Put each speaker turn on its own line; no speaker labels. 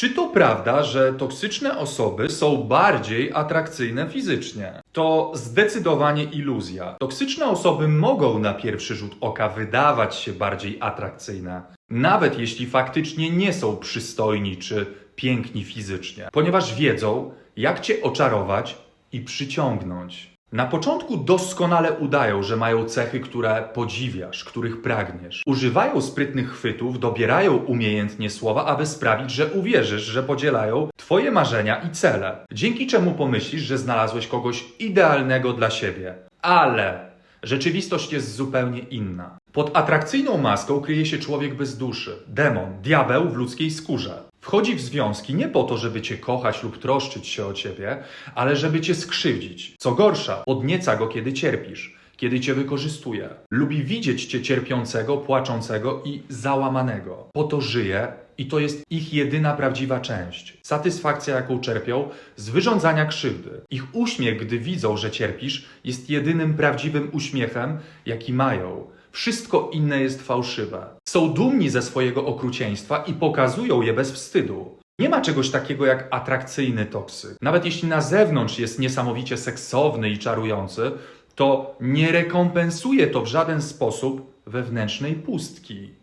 Czy to prawda, że toksyczne osoby są bardziej atrakcyjne fizycznie? To zdecydowanie iluzja. Toksyczne osoby mogą na pierwszy rzut oka wydawać się bardziej atrakcyjne, nawet jeśli faktycznie nie są przystojni czy piękni fizycznie, ponieważ wiedzą, jak cię oczarować i przyciągnąć. Na początku doskonale udają, że mają cechy, które podziwiasz, których pragniesz. Używają sprytnych chwytów, dobierają umiejętnie słowa, aby sprawić, że uwierzysz, że podzielają Twoje marzenia i cele. Dzięki czemu pomyślisz, że znalazłeś kogoś idealnego dla siebie. Ale rzeczywistość jest zupełnie inna. Pod atrakcyjną maską kryje się człowiek bez duszy, demon, diabeł w ludzkiej skórze. Wchodzi w związki nie po to, żeby cię kochać lub troszczyć się o ciebie, ale żeby cię skrzywdzić. Co gorsza, podnieca go, kiedy cierpisz, kiedy cię wykorzystuje. Lubi widzieć cię cierpiącego, płaczącego i załamanego. Po to żyje i to jest ich jedyna prawdziwa część. Satysfakcja, jaką czerpią z wyrządzania krzywdy. Ich uśmiech, gdy widzą, że cierpisz, jest jedynym prawdziwym uśmiechem, jaki mają. Wszystko inne jest fałszywe. Są dumni ze swojego okrucieństwa i pokazują je bez wstydu. Nie ma czegoś takiego jak atrakcyjny toksyk. Nawet jeśli na zewnątrz jest niesamowicie seksowny i czarujący, to nie rekompensuje to w żaden sposób wewnętrznej pustki.